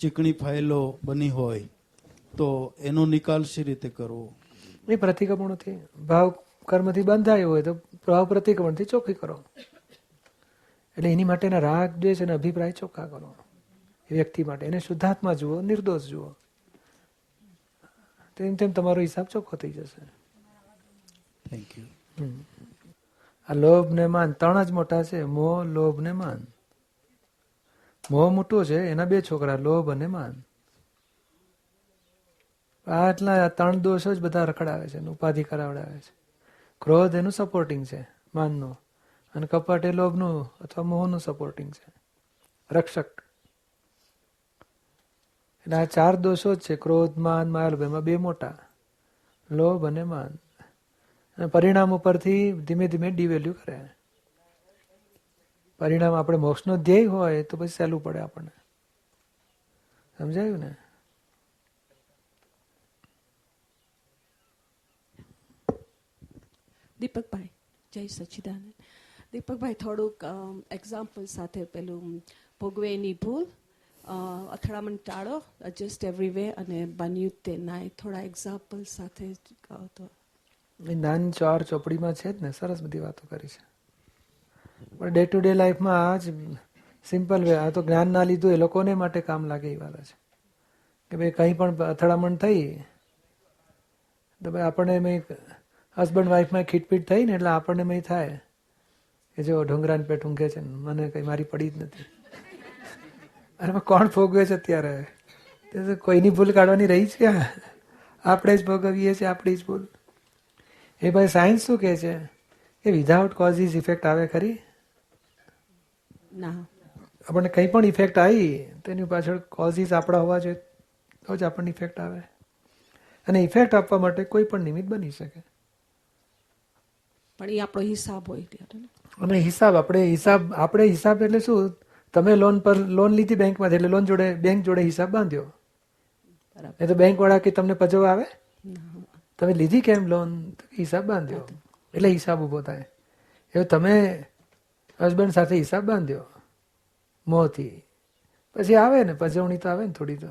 ચીકણી ફાઇલો બની હોય તો એનો નિકાલ શી રીતે કરવો? એ પ્રતિક્રમણથી ભાવ કર્મથી બંધાયો હોય તો ભાવ પ્રતિક્રમણથી ચોખ્ખી કરો. એટલે એની માટેના રાગ દ્વેષ અને અભિપ્રાય ચોખ્ખા કરો. એ વ્યક્તિ માટે. એને શુદ્ધાત્મા જુઓ નિર્દોષ જુઓ. તેમ તેમ તમારો હિસાબ ચોખ્ખો થઈ જશે. Thank you. આ લોભ ને માન ત્રણ જ મોટા છે. મોહ લોભ ને માન. મોહ મોટો છે, એના બે છોકરા, લોભ અને માન. આટલા ત્રણ દોષો જ બધા રખડાવે છે ઉપાધિ કરાવડાવે છે. ક્રોધ એનું સપોર્ટિંગ છે, માનનું. અને કપટ એ લોભનું અથવા મોહનું સપોર્ટિંગ છે. રક્ષક. એટલે આ ચાર દોષો જ છે, ક્રોધ, માન માયાલોભ એમાં બે મોટા. લોભ અને માન. અને પરિણામ ઉપરથી ધીમે ધીમે ડિવેલ્યુ કરે. પરિણામ આપણે મોક્ષનો ધ્યેય હોય તો પછી સહેલું પડે આપણને. સમજાયું ને? દીપકભાઈ જય સચિદાનંદ. દીપકભાઈ થોડુંક એક્ઝામ્પલ સાથે પેલું ભોગવેની ભૂલ અથડામણ ટાળો એડજસ્ટ એવરી વે અને બન્યું તે નાય. થોડા એક્ઝામ્પલ સાથે કહો તો. એ ચાર ચોપડીમાં છે જ ને સરસ બધી વાતો કરી છે. પણ ડે ટુ ડે લાઈફમાં આ જ સિમ્પલ વે આ તો જ્ઞાન ના લીધું એ લોકોને માટે કામ લાગે એ વાત છે. કે ભાઈ કંઈ પણ અથડામણ થઈ, તો ભાઈ આપણને મેં હસબન્ડ વાઈફમાં ખીટપીટ થઈ ને એટલે આપણને મેં થાય. કે જો ઢોંગરાને પેટ ઊંઘે છે ને, મને કંઈ મારી પડી જ નથી. અરે એમાં કોણ ભોગવે છે અત્યારે? તે તો કોઈની ભૂલ કાઢવાની રહી છે. આપણે જ ભોગવીએ છીએ, આપણી જ ભૂલ. એ ભાઈ સાયન્સ શું કહે છે? કે વિધાઉટ કોઝિસ ઇફેક્ટ આવે ખરી? ના. આપણને કંઈ પણ ઇફેક્ટ આવી તેની પાછળ કોઝિસ આપણા હોવા જોઈએ તો જ આપણને ઇફેક્ટ આવે. અને ઇફેક્ટ આપવા માટે કોઈ પણ નિમિત્ત બની શકે. પણ એ આપણો હિસાબ હોય ત્યારે અને હિસાબ આપણે હિસાબ આપણે હિસાબ એટલે શું? તમે લોન પર લોન લીધી બેંકમાંથી એટલે લોન જોડે બેંક જોડે હિસાબ બાંધ્યો. બરાબર. એ તો બેંક વાળા કે તમને પજવ આવે? તમે લીધી કેમ લોન હિસાબ બાંધ્યો. એટલે હિસાબ ઊભો થાય. એવું તમે હસબન્ડ સાથે હિસાબ બાંધ્યો. મોંથી. પછી આવે ને, પજવણી તો આવે ને થોડી તો.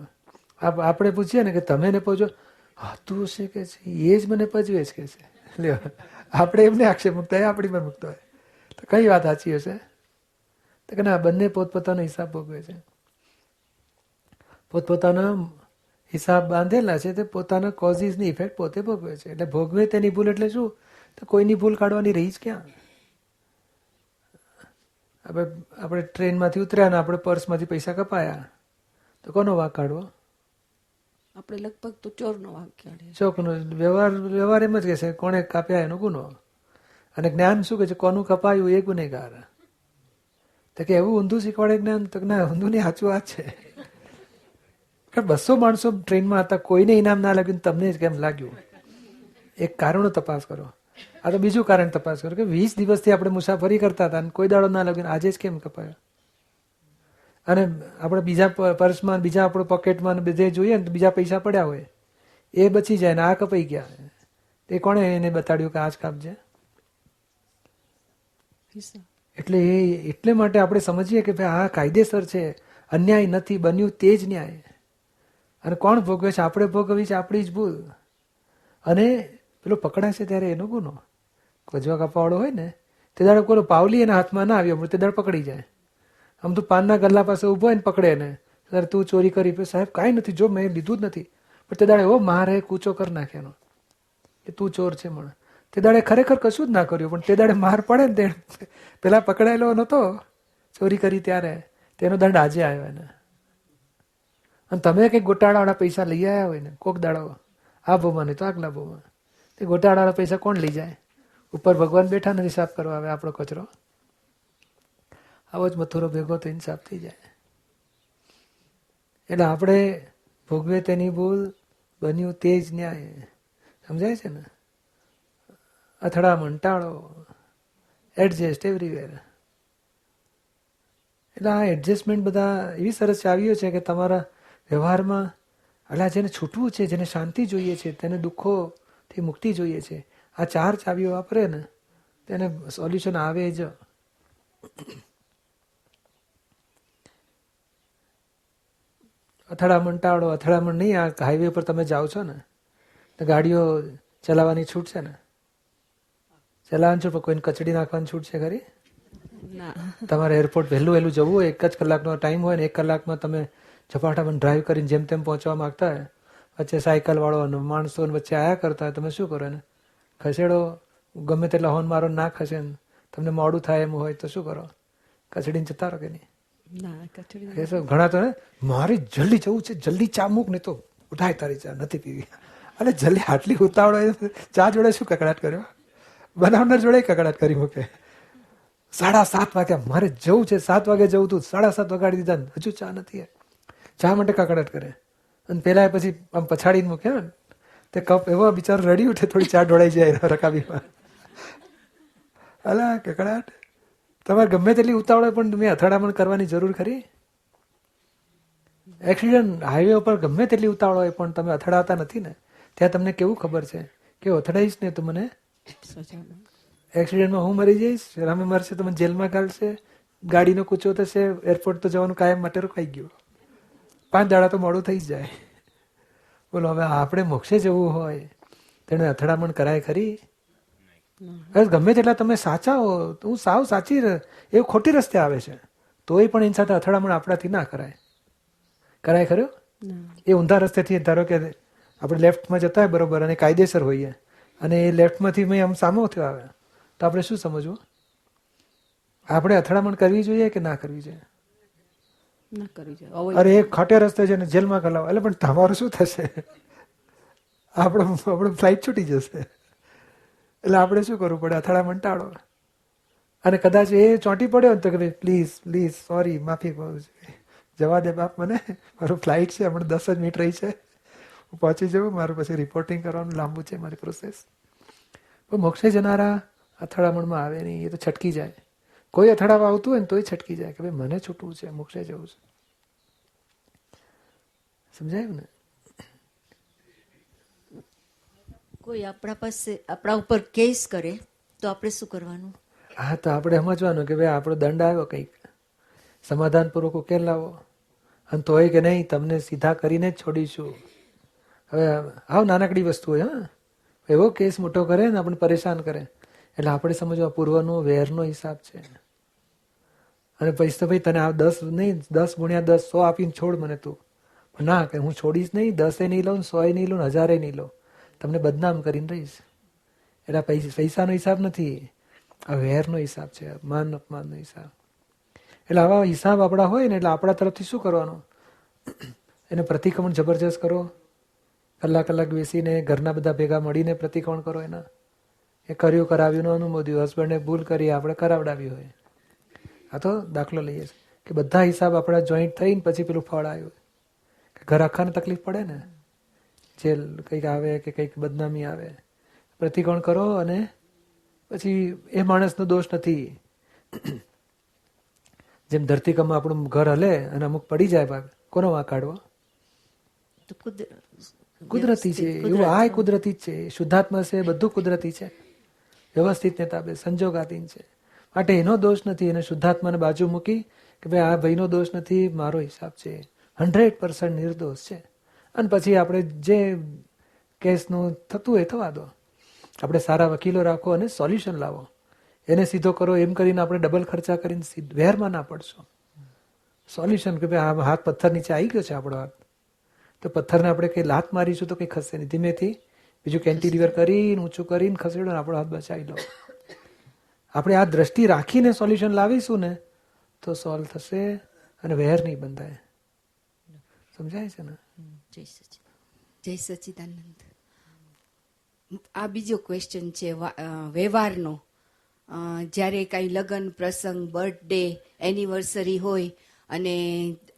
આપ- આપણે પૂછીએ ને કે તમે ને પહોંચો હા, તું છે કે છે? એ જ મને પજવે છે કે છે. લ્યો. આપણે એમને આક્ષેપ મૂકતા હોય આપણી પર મૂકતા હોય. તો કઈ વાત સાચી હશે? તો કે ના, બંને પોતપોતાનો હિસાબ ભોગવે છે. પોતપોતાનો હિસાબ બાંધેલા છે, તે પોતાના કોઝિસની ઇફેક્ટ પોતે ભોગવે છે. એટલે ભોગવે તેની ભૂલ એટલે શું? તો કોઈની ભૂલ કાઢવાની રહી જ ક્યાં? આપણે આપણે ટ્રેનમાંથી ઉતર્યા ને આપણે પર્સમાંથી પૈસા કપાયા. તો કોનો વાંક કાઢવો? આપણે લગભગ તો ચોરનો વાંક કાઢીએ. ચોકનો વ્યવહાર વ્યવહાર એમ જ કહે છે કોણે કાપ્યા એનો ગુનો? અને જ્ઞાન શું કહે છે કોનું કપાયું એ ગુનેગાર? તો કે એવું ઊંધું શીખવાડે જ્ઞાન તો ના ઊંધું નહીં સાચું વાત છે. કે બસો માણસો ટ્રેનમાં હતા કોઈને ઇનામ ના લાગ્યું તમને જ કેમ લાગ્યું? એક કારણો તપાસ કરો. આ તો બીજું કારણ તપાસ કરો કે વીસ દિવસથી આપણે મુસાફરી કરતા હતા અને કોઈ દાડો ના લાગ્યો. આજે જ કેમ કપાયો? અને આપણે બીજા પર્સમાં બીજા આપણો પોકેટમાં બધે જોઈએ ને બીજા પૈસા પડ્યા હોય. એ બચી જાય ને આ કપાઈ ગયા. તે કોણે એને બતાડ્યું કે આ જ કાપજે એટલે એ એટલે માટે આપણે સમજીએ કે ભાઈ આ કાયદેસર છે. અન્યાય નથી બન્યું તે જ ન્યાય. અને કોણ ભોગવે છે? આપણે ભોગવી છે આપણી જ ભૂલ. અને પેલો પકડાય છે ત્યારે એનો ગુનો. કજવા કાપાવાળો હોય ને, તે દાડે કોઈ પાવલી એના હાથમાં ના આવ્યો તે દાડ પકડી જાય. આમ તો પાનના ગલ્લા પાસે ઊભો હોય ને પકડે ને ત્યારે તું ચોરી કરી સાહેબ કાંઈ નથી, જો મેં લીધું જ નથી. પણ તે દાડે એવો મારે કૂચો કરી નાખે એનો કે તું ચોર છે મને. તે દાડે ખરેખર કશું જ ના કર્યું, પણ તે દાડે માર પડે ને તે પેલા પકડાયેલો નહોતો, ચોરી કરી ત્યારે. તેનો દંડ આજે આવ્યો એને. અને તમે કંઈક ગોટાળાવાળા પૈસા લઈ આવ્યા હોય ને, કોક દાડો. આ ભોમાં નહીં તો આગલા ભોમાં તે ગોટાળાવાળા પૈસા કોણ લઈ જાય? ઉપર ભગવાન બેઠા નથી સાફ કરવા આવે આપણો કચરો. આવો જ મથુરો ભેગો થઈને સાફ થઈ જાય. એટલે આપણે ભોગવે તેની ભૂલ, બન્યું તે જ ન્યાય. સમજાય છે ને? અથડામણ ટાળો એડજસ્ટ એવરીવેર એટલે આ એડજસ્ટમેન્ટ બધા એવી સરસ ચાવીઓ છે કે તમારા વ્યવહારમાં એટલે જેને છૂટવું છે, જેને શાંતિ જોઈએ છે, તેને દુઃખોથી મુક્તિ જોઈએ છે. આ ચાર ચાવીઓ વાપરે ને તેને સોલ્યુશન આવે જ. અથડામણ ટાળો અથડામણ નહીં આ હાઈવે પર તમે જાઓ છો ને તો ગાડીઓ ચલાવવાની છૂટ છે ને. ચલાવવાની છૂટ કોઈને કચડી નાખવાની છૂટ છે ખરી? તમારે એરપોર્ટ વહેલું વહેલું જવું હોય એક જ કલાકનો ટાઈમ હોય ને એક કલાકમાં તમે ઝપાટામાં ડ્રાઈવ કરીને જેમ તેમ પહોંચવા માંગતા હોય વચ્ચે સાયકલ વાળો અને માણસો ને વચ્ચે આયા કરતા હોય તમે શું કરો એને? ખસેડો ગમે તેટલા હોન મારો ના ખસે ને તમને મોડું થાય એમ હોય તો શું કરો? કચડીને જતા રહો કે નહીં? ના ઘણા તો ને મારે જલ્દી જવું છે જલ્દી ચા મૂક ને તો ઉઠાય તારી ચા નથી પીવી. અને જલ્દી આટલી ઉતાવળ હોય ચા જોડે શું કકડાટ કર્યો? બનાવનાર જોડે કકડાટ કરી મૂકે. સાડા સાત વાગ્યા મારે જવું છે સાત વાગે જવું તું સાડા સાત વગાડી દીધા ને હજુ ચા નથી ચા માટે કકડાટ કરે. અને પેલા પછી આમ પછાડીને મૂકે ને, તે કપ એવો બિચારો રડી ઉઠે, થોડી ચા ઢોળાઈ જાય રકાબીમાં. અલા, કકડાટ, તમારે ગમે તેટલી ઉતાવળ પણ તમે અથડામણ કરવાની જરૂર ખરી? એક્સિડન્ટ હાઈવે ઉપર ગમે તેટલી ઉતાવળ હોય પણ તમે અથડાતા નથી ને, ત્યાં તમને કેવું ખબર છે? કે અથડાઈશ ને તો મને એક્સિડન્ટમાં હું મરી જઈશ, રામે મરશે તો મને જેલમાં ઘાલશે ગાડીનો કૂચો થશે એરપોર્ટ તો જવાનું કાયમ માટે રોકાઈ ગયું. પાંચ દાડા તો મોડું થઈ જ જાય. બોલો હવે આપણે મોક્ષે જવું હોય તેને અથડામણ કરાય ખરી? ગમે તેટલા તમે સાચા હો હું સાવ સાચી એ ખોટી રસ્તે આવે છે. તોય પણ એની સાથે અથડામણ આપણાથી ના કરાય. કરાય ખરો? એ ઊંધા રસ્તેથી ધારો કે આપણે લેફ્ટમાં જતા હોય બરોબર અને કાયદેસર હોઈએ અને એ લેફ્ટમાંથી મેં આમ સામો થયો આવે તો આપણે શું સમજવું? આપણે અથડામણ કરવી જોઈએ કે ના કરવી જોઈએ ના કરી જાય Avoid અરે એ ખોટે રસ્તે છે ને જેલમાં કલાવ એટલે પણ તમારું શું થશે? આપણો આપણો ફ્લાઇટ છૂટી જશે. એટલે આપણે શું કરવું પડે? અથડામણ ટાળો અને કદાચ એ ચોંટી પડ્યો ને તો કે પ્લીઝ પ્લીઝ સોરી માફી કહું છું. જવા દે બાપ મને. મારું ફ્લાઇટ છે હમણાં દસ જ મિનિટ રહી છે. હું પહોંચી જવું મારું પછી રિપોર્ટિંગ કરવાનું લાંબુ છે મારી પ્રોસેસ પણ મોક્ષે જનારા અથડામણમાં આવે નહીં એ તો છટકી જાય. કોઈ અથડાવા આવતું હોય ને તોય છટકી જાય કે ભાઈ મને છૂટવું છે મોક્ષે જવું છે. સમજાયું ને? કોઈ આપણા પાસે આપણા ઉપર કેસ કરે તો આપણે શું કરવાનું? હા તો આપણે સમજવાનું કે ભાઈ આપણો દંડ આવ્યો કંઈક. સમાધાનપૂર્વક ઉકેલ લાવો. અને તોય કે નહીં તમને સીધા કરીને જ છોડીશું. હવે આવ નાનકડી વસ્તુ હોય હા. એવો કેસ મોટો કરે ને આપણને પરેશાન કરે. એટલે આપણે સમજવા, પૂર્વનો, વેરનો હિસાબ છે. અને તો ભાઈ તને આ દસ નહીં, દસ ગુણ્યા દસ સો આપીને છોડ મને તું. ના, કે હું છોડીશ નહીં, દસે નહીં લઉં સોય નહીં લઉં હજારે નહીં લઉં. તમને બદનામ કરીને રહીશ. એટલે પૈસા, પૈસાનો હિસાબ નથી. આ વેરનો હિસાબ છે માન અપમાનનો હિસાબ. એટલે આવા હિસાબ આપણા હોય ને, એટલે આપણા તરફથી શું કરવાનું? એને પ્રતિક્રમણ જબરજસ્ત કરો. કલાક કલાક બેસીને ઘરના બધા ભેગા મળીને પ્રતિક્રમણ કરો એના. એ કર્યું કરાવ્યું અનુમોદ્યું હસબન્ડે ભૂલ કરી આપણે કરાવડાવી હોય. આ તો દાખલો લઈએ છીએ. કે બધા હિસાબ આપણા જોઈન્ટ થઈને પછી પેલું ફળ આવ્યું કે ઘર આખાને તકલીફ પડે ને? જેલ કંઈક આવે કે કંઈક બદનામી આવે. પ્રતિકોણ કરો અને પછી એ માણસનો દોષ નથી. જેમ ધરતીકમાં આપણું ઘર હલે અને અમુક પડી જાય ભાગ કોનો વાંક કાઢવો? કુદરતી છે એવું આ કુદરતી જ છે. શુદ્ધાત્મા છે બધું કુદરતી છે. વ્યવસ્થિત નેતા બે સંજોગાધીન છે. માટે એનો દોષ નથી, એને શુદ્ધાત્માને બાજુ મૂકી કે ભાઈ આ ભાઈનો દોષ નથી, મારો હિસાબ છે. હંડ્રેડ પર્સન્ટ નિર્દોષ છે. અને પછી આપણે જે કેસનું થતું હોય થવા દો. આપણે સારા વકીલો રાખો અને સોલ્યુશન લાવો. એને સીધો કરો, એમ કરીને આપણે ડબલ ખર્ચા કરીને વેરમાં ના પડશો. સોલ્યુશન કે ભાઈ આ હાથ પથ્થર નીચે આવી ગયો છે આપણો હાથ. તો પથ્થરને આપણે કંઈ લાત મારીશું તો કંઈ ખસે નહીં. ધીમેથી બીજું કેન્ટિલિવર કરીને ઊંચું કરીને ખસેડો ને આપણો હાથ બચાવી લો. આપણે આ દ્રષ્ટિ રાખીને સોલ્યુશન લાવીશું ને તો સોલ્વ થશે અને વહેર નહીં બંધાય. સમજાય છે ને? જય સચિદાનંદ જય સચિદાનંદ. આ બીજો ક્વેશ્ચન છે વ્યવહારનો. જ્યારે કાંઈ લગ્ન પ્રસંગ બર્થડે એનિવર્સરી હોય અને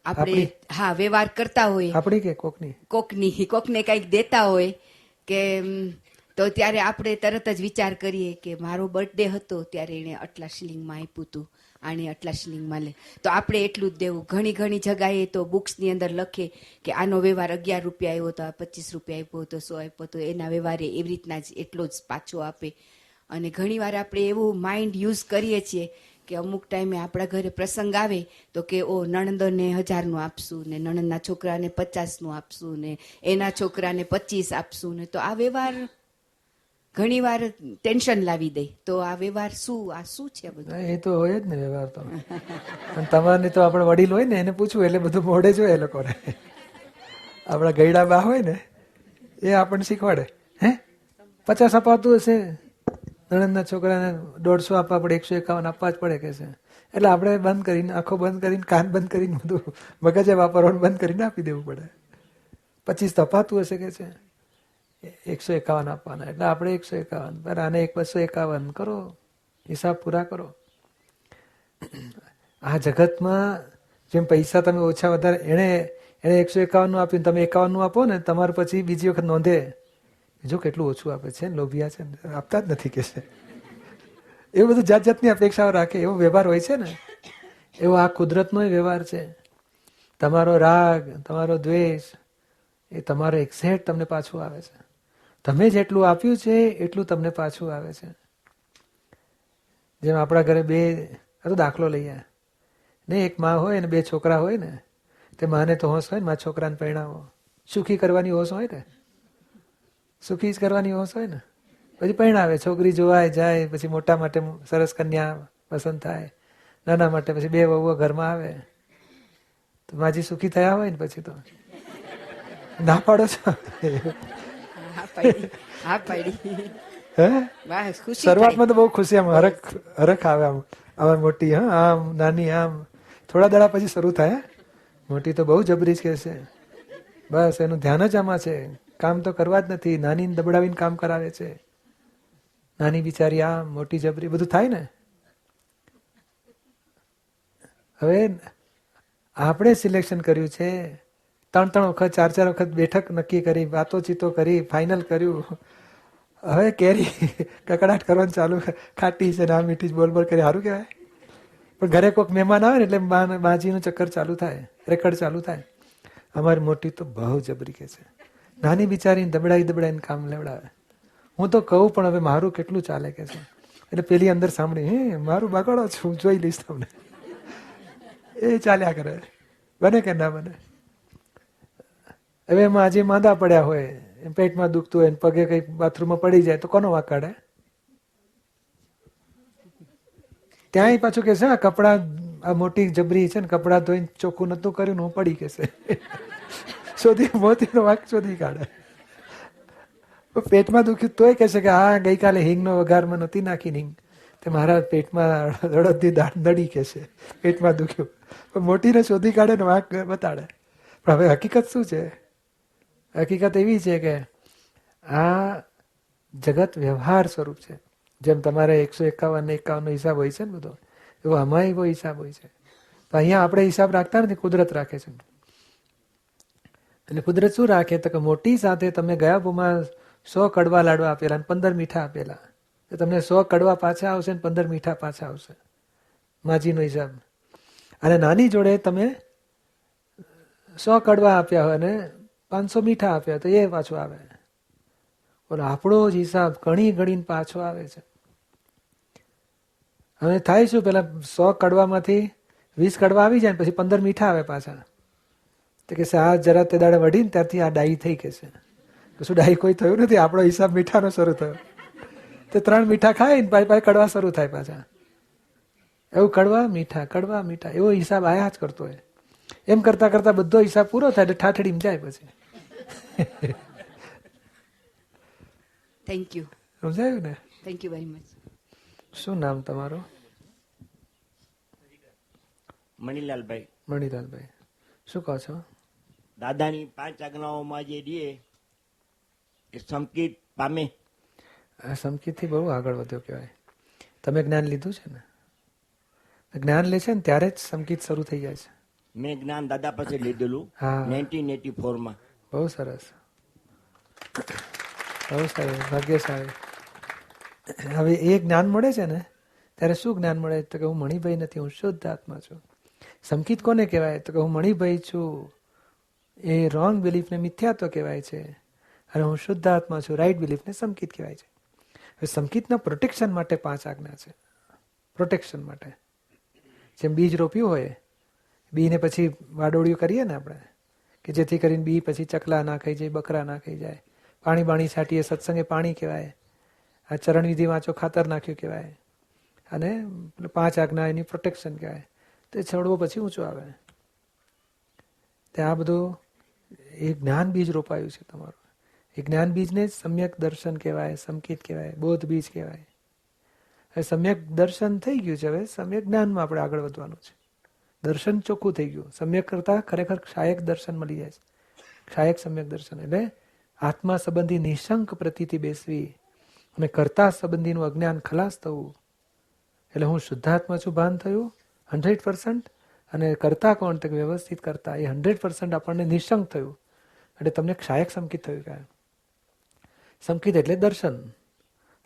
આપણે હા વ્યવહાર કરતા હોય આપણી કે કોકની? કોકની કોકને કંઈક દેતા હોય કે તો ત્યારે આપણે તરત જ વિચાર કરીએ કે મારો બર્થડે હતો ત્યારે એણે આટલા શિલિંગમાં આપ્યું હતું આણે આટલા શિલિંગમાં લે. તો આપણે એટલું જ દેવું. ઘણી ઘણી જગાએ તો બુક્સની અંદર લખે કે આનો વ્યવહાર અગિયાર રૂપિયા આવ્યો હતો આ પચીસ રૂપિયા આપ્યો હતો સો આપ્યો હતો એના વ્યવહારે એવી રીતના જ એટલો જ પાછો આપે. અને ઘણીવાર આપણે એવું માઇન્ડ યુઝ કરીએ છીએ કે અમુક ટાઈમે આપણા ઘરે પ્રસંગ આવે તો કે, ઓ, નણંદને હજારનું આપશું ને નણંદના છોકરાને પચાસનું આપશું ને એના છોકરાને પચીસ આપશું ને. તો આ વ્યવહાર ઘણી વાર ટેન્શન લાવી દે. તો આ વ્યવહાર શું? આ શું છે બધું? એ તો હોય જ ને વ્યવહાર તો. પણ તમારે તો આપણે વડીલ હોય ને, એને પૂછવું એટલે બધું મોઢે જોઈએ એ લોકોને. આપણા ગયડા બા હોય ને, એ આપણને શીખવાડે. હે? પચાસ અપાતું હશે. નણંદના છોકરાને દોઢસો આપવા પડે, એકસો એકાવન આપવા જ પડે કે છે. એટલે આપણે બંધ કરીને, આંખો બંધ કરીને, કાન બંધ કરીને બધું મગજે વાપરવાનું બંધ કરીને આપી દેવું પડે. પચીસ તપાતું હશે કે છે? એકસો એકાવન આપવાના. એટલે આપણે એકસો એકાવન. બરાબર આને એક બસો એકાવન કરો. હિસાબ પૂરા કરો. આ જગતમાં જેમ પૈસા તમે ઓછા વધારે, એણે એણે એકસો એકાવનનું આપ્યું તમે એકાવનનું આપો ને, તમારે પછી બીજી વખત નોંધે. જો કેટલું ઓછું આપે છે, લોભિયા છે આપતા જ નથી કે છે. એવું બધું જાત જાતની અપેક્ષાઓ રાખે, એવો વ્યવહાર હોય છે ને. એવો આ કુદરતનો વ્યવહાર છે. તમારો રાગ, તમારો દ્વેષ, એ તમારો એક્ઝેક્ટ તમને પાછું આવે છે. તમે જેટલું આપ્યું છે, એટલું તમને પાછું આવે છે. જેમ આપણા ઘરે બે, આ તો દાખલો લઈએ. ને એક માં હોય ને બે છોકરા હોય ને, તે માને તો હોશ હોય ને, મારા છોકરાને પરિણામો સુખી કરવાની હોશ હોય ને. સુખી જ કરવાની હોશ હોય ને? પછી પરિણામે છોકરી જોવાય જાય પછી મોટા માટે સરસ કન્યા પસંદ થાય નાના માટે પછી બે વહુઓ ઘરમાં આવે. તો માજી સુખી થયા હોય ને પછી તો? ના પાડો છો? શરૂઆતમાં તો બહુ ખુશી આમ હરખ હરખ આવે આમ આમ મોટી હા આમ નાની આમ. થોડા દાડા પછી શરૂ થાય મોટી તો બહુ જબરી જ કે છે બસ એનું ધ્યાન જ આમાં છે. કામ તો કરવા જ નથી. નાની દબડાવીને કામ કરાવે છે. નાની બિચારી આમ મોટી જબરી બધું થાય ને? હવે આપણે સિલેક્શન કર્યું છે. ત્રણ ત્રણ વખત, ચાર ચાર વખત બેઠક નક્કી કરી, વાતો ચીતો કરી ફાઇનલ કર્યું. હવે કેરી કકડાટ કરવાનું ચાલુ ખાટી છે ના મીઠી બોલબોલ બોલ બોલ કરી. સારું કહેવાય. પણ ઘરે કોઈક મહેમાન આવે ને એટલે બાજીનું ચક્કર ચાલુ થાય, રેકર્ડ ચાલુ થાય. અમારી મોટી તો બહુ જબરી કે છે. નાની બિચારીને દબડાઈ દબડાઈને કામ લેવડાવે. હું તો કહું પણ હવે મારું કેટલું ચાલે કે છે. એટલે પેલી અંદર સાંભળી, હે, મારું બગાડો છું, હું જોઈ લઈશ તમને. એ ચાલ્યા કરે. બને કે ના બને? હવે એમાં આજે માંદા પડ્યા હોય, એમ પેટમાં દુખતું હોય પગે કઈ બાથરૂમમાં પડી જાય, તો કોનો વાંક કાઢે ત્યાંય પાછું કે છે, આ કપડાં, આ મોટી જબરી છે ને, કપડાં ધોઈને ચોખ્ખું નતું કર્યું ને હું પડી કે છે. શોધી મોતીનો વાંક શોધી કાઢે. પેટમાં દુખ્યું તોય કહે છે કે હા, ગઈકાલે હિંગનો વઘારમાં નહોતી નાખી હિંગ. તે મારા પેટમાં રડદની દાળ કે છે. પેટમાં દુખ્યું. પણ મોટીને શોધી કાઢે ને વાંક બતાડે. પણ હવે હકીકત શું છે? હકીકત એવી છે કે આ જગત વ્યવહાર સ્વરૂપ છે. જેમ તમારે એકસો એકાવન એકાવનનો હિસાબ હોય છે ને બધો, એવો અમાય એવો હિસાબ હોય છે. તો અહીંયા આપણે હિસાબ રાખતા નથી, કુદરત રાખે છે. એટલે કુદરત શું રાખે તો કે મોટી સાથે તમે ગયા ભૂમાં સો કડવા લાડવા આપેલા અને પંદર મીઠા આપેલા. તો તમને સો કડવા પાછા આવશે ને પંદર મીઠા પાછા આવશે. માજીનો હિસાબ. અને નાની જોડે તમે સો કડવા આપ્યા હોય અને પાંચસો મીઠા આપ્યા તો એ પાછું આવે. ઓલો આપણો જ હિસાબ ઘણી ઘણીને પાછો આવે છે. હવે થાય શું? પેલા સો કડવામાંથી વીસ કડવા આવી જાય ને પછી પંદર મીઠા આવે પાછા. તો કે આ જરા તે દાડે વઢીને ત્યારથી આ ડાઈ થઈ કે છે. તો શું ડાઈ કોઈ થયું નથી? આપણો હિસાબ મીઠાનો શરૂ થયો. તે ત્રણ મીઠા ખાય ને પાછી પાછી કડવા શરૂ થાય પાછા. એવું કડવા મીઠા કડવા મીઠા એવો હિસાબ આયા જ કરતો હોય. એમ કરતા કરતા બધો હિસાબ પૂરો થાય એટલે ઠાઠડીમાં જાય પછી. થેન્ક યુ સમજાયું ને? થેન્ક યુ વેરી મચ શું નામ તમારું? મણિલાલભાઈ. મણિલાલભાઈ. શું કહો છો? દાદાની પાંચ આજ્ઞાઓમાં જે દે એ સંકિત પામે. આ સમકીથી બહુ આગળ વધ્યો કહેવાય. તમે જ્ઞાન લીધું છે ને? જ્ઞાન લે છે ને ત્યારે જ સંકિત શરૂ થઈ જાય છે. મેં જ્ઞાન દાદા પાસે લીધેલું હા. નાઇન્ટીન એટી ફોરમાં. બહુ સરસ. બહુ સરસ ભાગ્યશાળી. હવે એ જ્ઞાન મળે છે ને ત્યારે શું જ્ઞાન મળે? તો કે હું મણિભાઈ નથી હું શુદ્ધ આત્મા છું. સંકિત કોને કહેવાય? તો કે હું મણિભાઈ છું. એ રોંગ બિલીફને મિથ્યાત્વ કહેવાય છે. અને હું શુદ્ધ આત્મા છું રાઈટ બિલીફને સંકિત કહેવાય છે. હવે સંકિતના પ્રોટેક્શન માટે પાંચ આજ્ઞા છે. પ્રોટેક્શન માટે. જેમ બીજ રોપ્યું હોય, બીને પછી વાડોળિયું કરીએ ને આપણે, કે જેથી કરીને બી પછી ચકલા ના ખાઈ જાય, બકરા ના ખાઈ જાય. પાણી બાણી છાંટીએ, સત્સંગે પાણી કહેવાય. આ ચરણ વિધિ વાંચો, ખાતર નાખ્યું કહેવાય. અને પાંચ આજ્ઞા એની પ્રોટેક્શન કહેવાય. તે છોડવો પછી ઊંચો આવે. ત્યાં બધું એ જ્ઞાન બીજ રોપાયું છે તમારું. એ જ્ઞાન બીજને જ સમ્યક દર્શન કહેવાય, સંકેત કહેવાય, બોધ બીજ કહેવાય. હવે સમ્યક દર્શન થઈ ગયું છે, હવે સમ્યક જ્ઞાનમાં આપણે આગળ વધવાનું છે. દર્શન ચોખ્ખું થઈ ગયું. સમ્યક કરતા ખરેખર ક્ષાયક દર્શન મળી જાય છે. ક્ષાયક સમ્યક દર્શન. એટલે આત્મા સંબંધી નિશંક પ્રતિથી બેસવી અને કરતા સંબંધીનું અજ્ઞાન ખલાસ થવું. એટલે હું શુદ્ધાત્મા છું, ભાન થયું, હંડ્રેડ પર્સન્ટ. અને કરતા કોણ તો વ્યવસ્થિત કરતા, એ હંડ્રેડ પર્સન્ટ આપણને નિશંક થયું. એટલે તમને ક્ષાયક સંકિત થયું કે સંકિત એટલે દર્શન.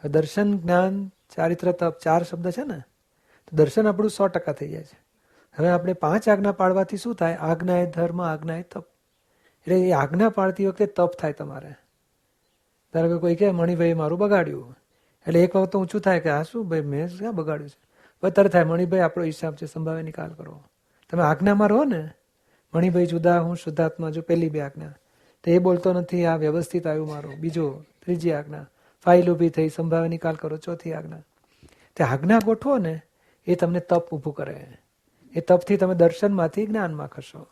દર્શન, જ્ઞાન, ચારિત્ર, તપ, ચાર શબ્દ છે ને, તો દર્શન આપણું સો ટકા થઈ જાય છે. હવે આપણે પાંચ આજ્ઞા પાડવાથી શું થાય? આજ્ઞા એ ધર્મ, આજ્ઞા એ તપ. એટલે એ આજ્ઞા પાડતી વખતે તપ થાય તમારે. ધારો કે કોઈ કહે મણિભાઈ મારું બગાડ્યું. એટલે એક વખત ઊંચું થાય કે, આ શું ભાઈ, મેં ક્યાં બગાડ્યું છે? પછી થાય, મણિભાઈ, આપણો હિસાબ છે, સંભાવે નિકાલ કરો. તમે આજ્ઞામાં રહો ને, મણિભાઈ જુદા, હું શુદ્ધાત્મા જો પહેલી બે આજ્ઞા. તો એ બોલતો નથી, આ વ્યવસ્થિત આવ્યું મારું. બીજો, ત્રીજી આજ્ઞા, ફાઇલ ઊભી થઈ સંભાવે નિકાલ કરો. ચોથી આજ્ઞા, તે આજ્ઞા ગોઠવો ને, એ તમને તપ ઊભું કરે. એ તપથી તમે દર્શનમાંથી જ્ઞાનમાં ખસો.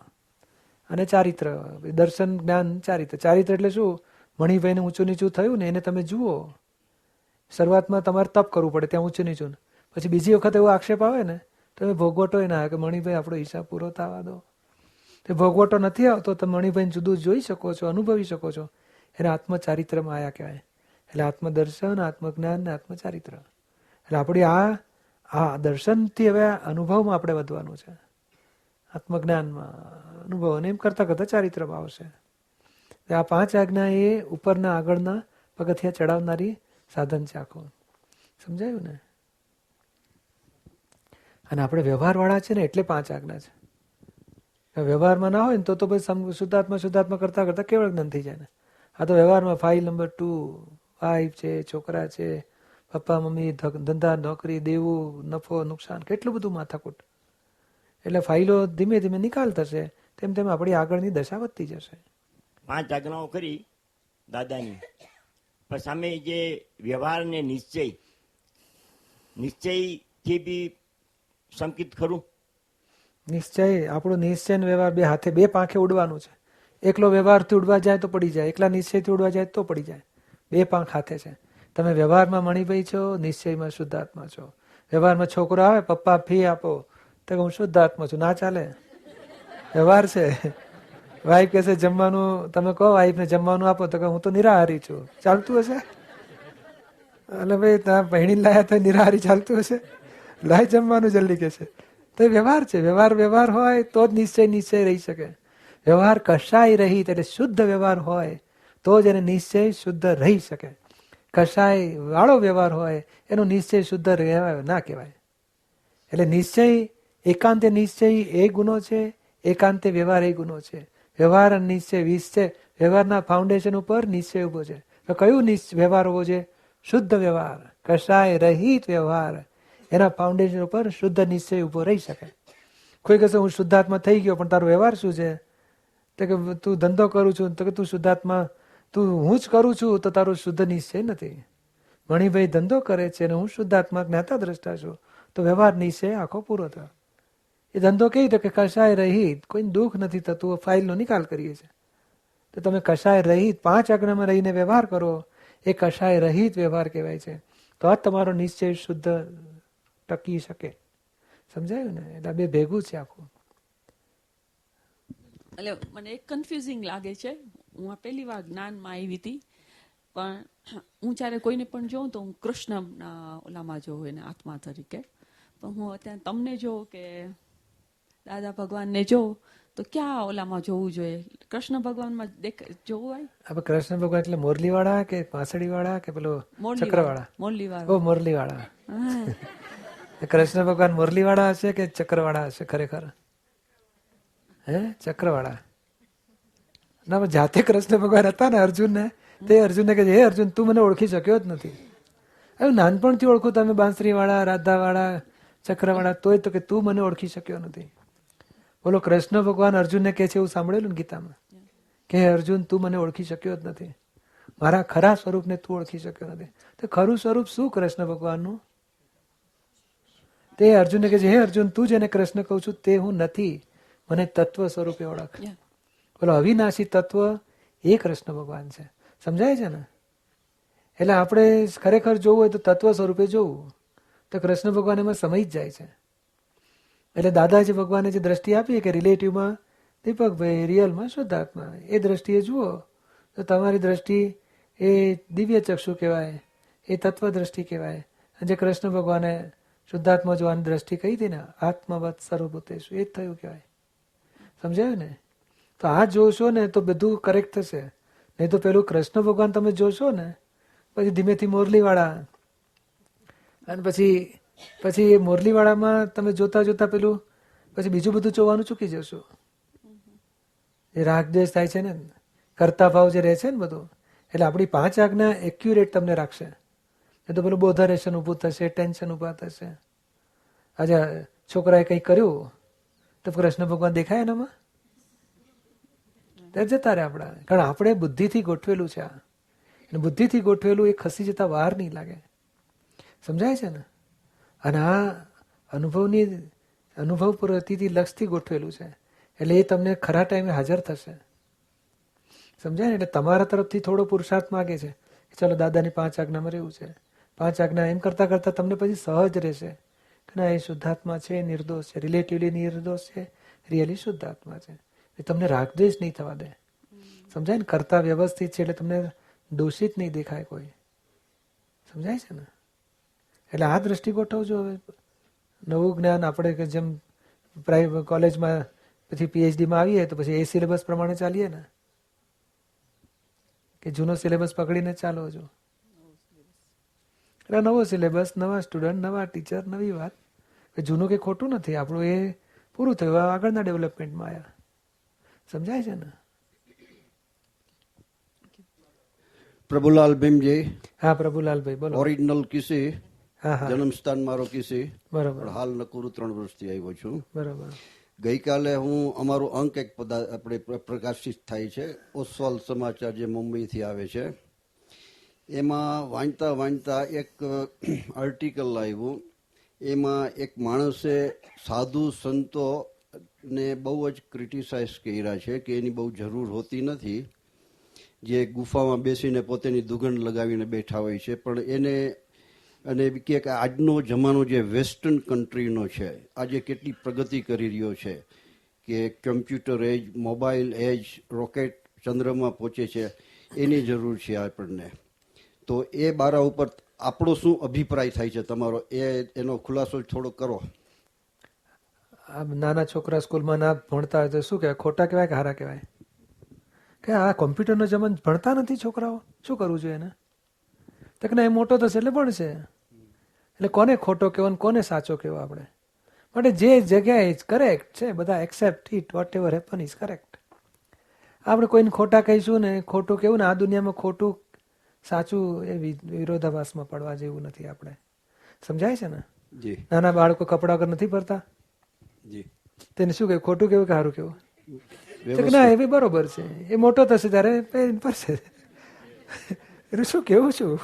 અને ચારિત્ર, દર્શન જ્ઞાન ચારિત્ર. ચારિત્ર એટલે શું? મણિભાઈને ઊંચું નીચું થયું ને, એને તમે જુઓ. શરૂઆતમાં તમારે તપ કરવું પડે, ત્યાં ઊંચું નીચું પછી બીજી વખત એવો આક્ષેપ આવે ને તમે ભોગવટો ના આવે કે, મણિભાઈ, આપણો હિસાબ પૂરો થવા દો. તે ભોગવટો નથી આવતો, તમે મણિભાઈ જુદું જોઈ શકો છો, અનુભવી શકો છો. એને આત્મચારિત્રમાં આયા કહેવાય. એટલે આત્મદર્શન, આત્મજ્ઞાન આત્મચારિત્ર. એટલે આપણી આ આ દર્શનથી હવે અનુભવમાં આપણે વધવાનું છે. આત્મજ્ઞાનમાં, અનુભવ. અને એમ કરતાં કરતાં ચારિત્રમાં આવશે. આ પાંચ આજ્ઞા એ ઉપરના આગળના પગથિયા ચડાવનારી સાધન છે આખું. સમજાયું ને? અને આપણે વ્યવહારવાળા છે ને એટલે પાંચ આજ્ઞા છે. વ્યવહારમાં ના હોય ને તો તો પછી શુદ્ધાત્મા શુદ્ધાત્મા કરતા કરતા કેવળ જ્ઞાન થઈ જાય ને. આ તો વ્યવહારમાં ફાઇલ નંબર ટુ વાઈફ છે, છોકરા છે, પપ્પા, મમ્મી ધંધા, નોકરી, દેવું, નફો, નુકસાન, કેટલું બધું માથાકૂટ. એટલે ફાઇલો ધીમે ધીમે નિકાલ થશે તેમ તેમ આપણી આગળની દશા વધતી જશે. પાંચ આજ્ઞાઓ કરી, દાદાની. પણ સામે જે વ્યવહારને નિશ્ચય, નિશ્ચયથી બી સંકિત ખરું? નિશ્ચય, આપણો નિશ્ચય વ્યવહાર બે હાથે, બે પાંખે ઉડવાનું છે. એકલો વ્યવહારથી ઉડવા જાય તો પડી જાય, એકલા નિશ્ચયથી ઉડવા જાય તો પડી જાય. બે પાંખ હાથે છે. તમે વ્યવહારમાં મણિભાઈ છો, નિશ્ચયમાં શુદ્ધાત્મા છો. વ્યવહારમાં છોકરો આવે, પપ્પા ફી આપો. તો હું શુદ્ધાત્મા છું. ના ચાલે. વ્યવહાર છે. વાઈફ કહેશે જમવાનું, તમે કહો, વાઈફને જમવાનું આપો. તો હું તો નિરાહારી છું. ચાલતું હશે? એટલે ભાઈ, ત્યાં પહેણી લાયા તો નિરાહારી ચાલતું હશે? લાય જમવાનું, જલ્દી કહેશે તો વ્યવહાર છે. વ્યવહાર વ્યવહાર હોય તો જ નિશ્ચય નિશ્ચય રહી શકે. વ્યવહાર કશાય રહિત એટલે શુદ્ધ વ્યવહાર હોય તો જ એને નિશ્ચય શુદ્ધ રહી શકે. કશાય વાળો વ્યવહાર હોય એનો નિશ્ચય શુદ્ધ રહેવાય ના કહેવાય. એટલે નિશ્ચય એકાંતે નિશ્ચય એ ગુનો છે, એકાંતે વ્યવહાર એ ગુનો છે. વ્યવહાર અને નિશ્ચય વીસ છે. વ્યવહારના ફાઉન્ડેશન ઉપર નિશ્ચય ઊભો છે. તો કયું વ્યવહાર ઊભો છે? શુદ્ધ વ્યવહાર. કશાય રહિત વ્યવહાર. એના ફાઉન્ડેશન ઉપર શુદ્ધ નિશ્ચય ઊભો રહી શકે. કોઈ કહેશે હું શુદ્ધાત્મા થઈ ગયો, પણ તારો વ્યવહાર શું છે? તો કે, તું ધંધો કરું છું. તો કે, તું શુદ્ધાત્મા, તું, હું જ કરું છું. તો તારો શુદ્ધ નિશ્ચય નથી. મણિભાઈ ધંધો કરે છે અને હું શુદ્ધાત્મા જ્ઞાતા દ્રષ્ટા છું. તો વ્યવહાર નિશ્ચય આખો પૂરો થયો. એ ધંધો કેવી રીતે કે કશાય રહિત, કોઈ દુઃખ નથી થતું, ફાઇલનો નિકાલ કરીએ છીએ. તો તમે કશાય રહિત, પાંચ અગ્નમાં રહીને વ્યવહાર કરો, એ કશાય રહિત વ્યવહાર કહેવાય છે. તો આ તમારો નિશ્ચય શુદ્ધ ટકી શકે. સમજાયું ને? એટલે બે ભેગું છે આખું. એટલે મને એક કન્ફ્યુઝિંગ લાગે છે. હું આ પહેલી વાર જ્ઞાનમાં આવી હતી પણ હું જ્યારે કોઈને પણ જોઉં તો હું કૃષ્ણના ઓલામાં જોઉં એને આત્મા તરીકે. પણ હું અત્યારે તમને જોઉં કે દાદા ભગવાનને જોઉં તો ક્યાં ઓલામાં જોવું જોઈએ? કૃષ્ણ ભગવાનમાં દેખ જોવું હોય? આપણે કૃષ્ણ ભગવાન એટલે મોરલી વાળા કે પાસડી વાળા કે પેલો મોરલી ચક્રવાળા? મોરલી વાળા મોરલી વાળા કૃષ્ણ ભગવાન મુરલી વાળા હશે કે ચક્રવાળા હશે ખરેખર? હે? ચક્રવાળા? ના જાતે કૃષ્ણ ભગવાન હતા ને અર્જુન ને તે અર્જુનને કહે હે અર્જુન, તું મને ઓળખી શક્યો જ નથી. હવે નાનપણથી ઓળખું તમે બાંસરી વાળા રાધા વાળા ચક્રવાળા, તોય તો કે તું મને ઓળખી શક્યો નથી. બોલો, કૃષ્ણ ભગવાન અર્જુનને કહે છે એવું સાંભળેલું ને ગીતામાં? કે અર્જુન, તું મને ઓળખી શક્યો જ નથી. મારા ખરા સ્વરૂપને તું ઓળખી શક્યો નથી. તો ખરું સ્વરૂપ શું કૃષ્ણ ભગવાનનું? તે અર્જુનને કે હે અર્જુન તું જેને કૃષ્ણ કહું છું તે હું નથી. મને તત્વ સ્વરૂપે ઓળખ. બોલો અવિનાશી તત્વ એ કૃષ્ણ ભગવાન છે. સમજાય છે ને? એટલે આપણે ખરેખર જોવું હોય તો તત્વ સ્વરૂપે જોવું. તો કૃષ્ણ ભગવાન એમાં સમય જ જાય છે. એટલે દાદાજી ભગવાને જે દ્રષ્ટિ આપી કે રિલેટિવમાં દીપકભાઈ રિયલમાં શુદ્ધાત્મા એ દ્રષ્ટિએ જુઓ તો તમારી દ્રષ્ટિ એ દિવ્ય ચક્ષુ કહેવાય એ તત્વ દ્રષ્ટિ કહેવાય જે કૃષ્ણ ભગવાને શુદ્ધાત્મા જોવાની દ્રષ્ટિ કહી હતી ને, આત્મવત સર્વભૂતેશુ એ જ થયું કહેવાય. સમજાયું ને? તો આ જોશો ને તો બધું કરેક્ટ થશે. નહીં તો પેલું કૃષ્ણ ભગવાન તમે જોશો ને, પછી ધીમેથી મોરલીવાળા, અને પછી પછી એ મોરલીવાળામાં તમે જોતા જોતા પેલું, પછી બીજું બધું જોવાનું ચૂકી જશો. એ રાગદેશ થાય છે ને કરતા ભાવ જે રહે છે ને બધું, એટલે આપણી પાંચ આજ્ઞા એક્યુરેટ તમને રાખશે. એ તો પેલું બોધરેશન ઊભું થશે, ટેન્શન ઊભા થશે. આજે છોકરાએ કંઈ કર્યું? તો કૃષ્ણ ભગવાન દેખાય એનામાં તે જતા રહે આપણા. કારણ આપણે બુદ્ધિથી ગોઠવેલું છે આ. અને બુદ્ધિથી ગોઠવેલું એ ખસી જતા વાર નહીં લાગે. સમજાય છે ને? અને આ અનુભવની, અનુભવ પ્રતિથી લક્ષથી ગોઠવેલું છે. એટલે એ તમને ખરા ટાઈમે હાજર થશે. સમજાય ને? એટલે તમારા તરફથી થોડો પુરુષાર્થ માગે છે. ચલો દાદાની પાંચ આજ્ઞામાં રહેવું છે. પાંચ આજ્ઞા એમ કરતા કરતા તમને પછી સહજ રહેશે કે ના, એ શુદ્ધાત્મા છે નિર્દોષ છે રિલેટિવલી નિર્દોષ છે રિયલી શુદ્ધાત્મા છે. એ તમને રાગદ્વેષ નહીં થવા દે. સમજાય ને? કરતા વ્યવસ્થિત છે એટલે તમને દોષિત નહીં દેખાય કોઈ. સમજાય છે ને? એટલે આ દ્રષ્ટિ ગોઠવજો હવે. નવું જ્ઞાન આપણે કે જેમ પ્રાઇવેટ કોલેજમાં પછી પીએચડીમાં આવીએ તો પછી એ સિલેબસ પ્રમાણે ચાલીએ ને? કે જૂનો સિલેબસ પકડીને ચાલો છો એટલે નવો સિલેબસ નવા સ્ટુડન્ટ નવા ટીચર નવી વાત. કે જૂનું કે ખોટું નથી આપણું એ પૂરું થયું આગળના ડેવલપમેન્ટમાં આવ્યા સમજાય છે ને? પ્રભુલાલ ભીમજી. હા પ્રભુલાલભાઈ બોલો. ઓરિજિનલ કિસી જન્મ સ્થાન મારો કિસી બરાબર. હાલ નકુરું ત્રણ વર્ષથી આવ્યો છું. બરાબર. ગઈકાલે હું અમારું અંક એક પદા આપણે પ્રકાશિત થાય છે. ઓસ્વાલ સમાચાર જે મુંબઈથી આવે છે. એમાં વાંચતા વાંચતા એક આર્ટિકલ આવ્યું એમાં એક માણસે સાધુ સંતો ને બહુ જ ક્રિટિસાઇઝ કર્યા છે કે એની બહુ જરૂર હોતી નથી. જે ગુફામાં બેસીને પોતેની દુગંધ લગાવીને બેઠા હોય છે. પણ એને, અને કે આજનો જમાનો જે વેસ્ટર્ન કન્ટ્રીનો છે, આજે કેટલી પ્રગતિ કરી રહ્યો છે કે computer age, mobile age, rocket ચંદ્રમાં પહોંચે છે. એની જરૂર છે આપણને. તો એ બારા ઉપર આપણો શું અભિપ્રાય થાય છે તમારો? એ, એનો ખુલાસો થોડો કરો. આ નાના છોકરા સ્કૂલમાં ના ભણતા હોય તો શું કહેવાય? ખોટા કહેવાય કે હારા કહેવાય? કે આ કોમ્પ્યુટરનો જમાન ભણતા નથી છોકરાઓ? શું કરવું જોઈએ એને? તો કે એ મોટો થશે એટલે ભણશે. એટલે કોને ખોટો કહેવો ને કોને સાચો કહેવો આપણે? માટે જે જગ્યાએ કરેક્ટ છે, બધા accept it whatever happen is correct આપણે કોઈને ખોટા કહીશું ને, ખોટું કેવું ને, આ દુનિયામાં ખોટું સાચું એ વિરોધાભાસમાં પડવા જેવું નથી આપણે. સમજાય છે ને? નાના બાળકો કપડા વગર નથી ભરતા તેને શું કહ્યું ખોટું કેવું કે સારું કેવું ના એ બી બરોબર છે. એ મોટો થશે ત્યારે ફરશે એટલે શું કેવું છું?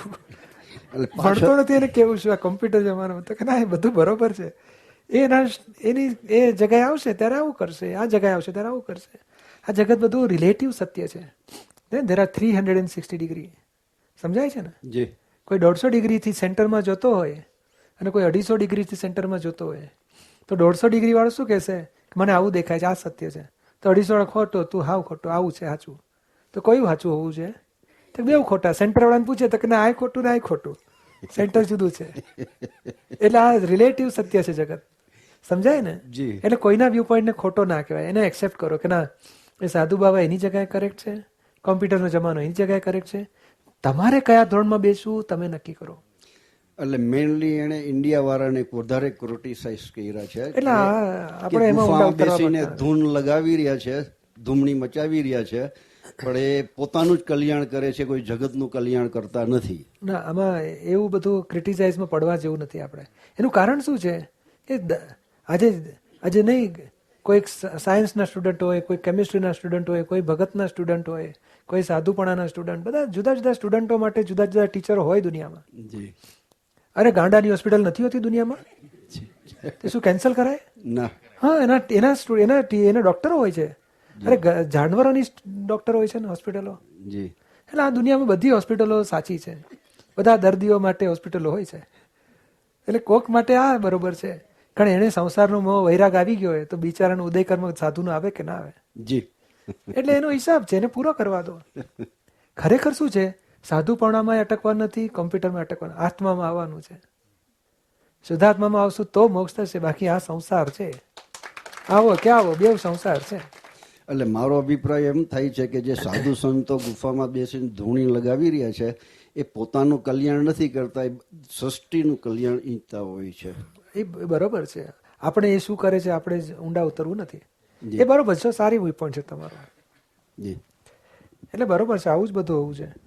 ભણતો નથી એને કેવું છું આ કોમ્પ્યુટર જમાનામાં. તો કે ના એ બધું બરોબર છે. એના એની એ જગ્યાએ આવશે ત્યારે આવું કરશે. આ જગ્યાએ આવશે ત્યારે આવું કરશે. આ જગત બધું રિલેટિવ સત્ય છે. There are three hundred and sixty degree સમજાય છે ને? જી. કોઈ દોઢસો ડિગ્રીથી સેન્ટરમાં જોતો હોય અને કોઈ અઢીસો ડિગ્રીથી સેન્ટરમાં જોતો હોય તો દોઢસો ડિગ્રી વાળો શું કહેશે? કે મને આવું દેખાય છે આ સત્ય છે. તો અઢીસો ખોટો તું હાવ ખોટો આવું છે સાચું તો કયું સાચું હોવું છે? તો બેવ ખોટા. સેન્ટર વાળાને પૂછે તો કે ના આ ખોટું ને આ ખોટું. સેન્ટર જુદું છે. એટલે આ રિલેટિવ સત્ય છે જગત. સમજાય ને. એટલે કોઈના વ્યૂ પોઈન્ટને ખોટો ના કહેવાય. એને એક્સેપ્ટ કરો કે ના એ સાધુ બાબા એની જગ્યાએ કરેક્ટ છે. કોમ્પ્યુટરનો જમાનો એની જગ્યાએ કરેક્ટ છે. તમારે કયા ધોરણમાં બેસવું તમે નક્કી કરો. એટલે મેઇનલી એને ઇન્ડિયા વાળાને વધારે ક્રિટિસાઇઝ કર્યા છે. એટલે આપણે એમાં બેસીને ધૂન લગાવી રહ્યા છે ધૂમણી મચાવી રહ્યા છે પણ એ પોતાનું જ કલ્યાણ કરે છે કોઈ જગતનું કલ્યાણ કરતા નથી. ના આમાં એવું બધું ક્રિટિસાઇઝમાં પડવા જેવું નથી આપણે. એનું કારણ શું છે? કે આજે આજે નહીં કોઈક સાયન્સના સ્ટુડન્ટ હોય કોઈ કેમિસ્ટ્રીના સ્ટુડન્ટ હોય કોઈ ભગતના સ્ટુડન્ટ હોય કોઈ સાધુપણાના સ્ટુડન્ટ બધા જુદા જુદા સ્ટુડન્ટો માટે જુદા જુદા ટીચરો હોય દુનિયામાં. અરે ગાંડાની હોસ્પિટલ નથી હોતી દુનિયામાં? તે શું કેન્સલ કરાય? ના. હા એના એના એના એના ડોક્ટરો હોય છે. અરે જાનવરોની ડોક્ટરો હોય છે ને હોસ્પિટલો જી. એટલે આ દુનિયામાં બધી હોસ્પિટલો સાચી છે. બધા દર્દીઓ માટે હોસ્પિટલો હોય છે. એટલે કોક માટે આ બરોબર છે. કારણ એને સંસારનો મોહ વૈરાગ આવી ગયો હોય તો બિચારાનું ઉદયકર્મ સાધુનું આવે કે ના આવે? જી. એટલે એનો હિસાબ છે એને પૂરો કરવા દો. ખરેખર શું છે? સાધુપણામાં અટકવાનું નથી કોમ્પ્યુટરમાં અટકવાનું આત્મામાં આવવાનું છે. શુદ્ધાત્મામાં આવશું તો મોક્ષ થશે બાકી આ સંસાર છે. આવો કે આવો બે સંસાર છે. એટલે મારો અભિપ્રાય એમ થાય છે કે જે સાધુ સંતો ગુફામાં બેસીને ધૂણી લગાવી રહ્યા છે એ પોતાનું કલ્યાણ નથી કરતા એ સૃષ્ટિનું કલ્યાણ ઈચ્છતા હોય છે. એ બરોબર છે. આપણે એ શું કરે છે? આપણે ઊંડા ઉતરવું નથી. એ બરોબર છે. સારી પોઈન્ટ છે તમારો. એટલે બરોબર છે. આવું જ બધું હોવું છે.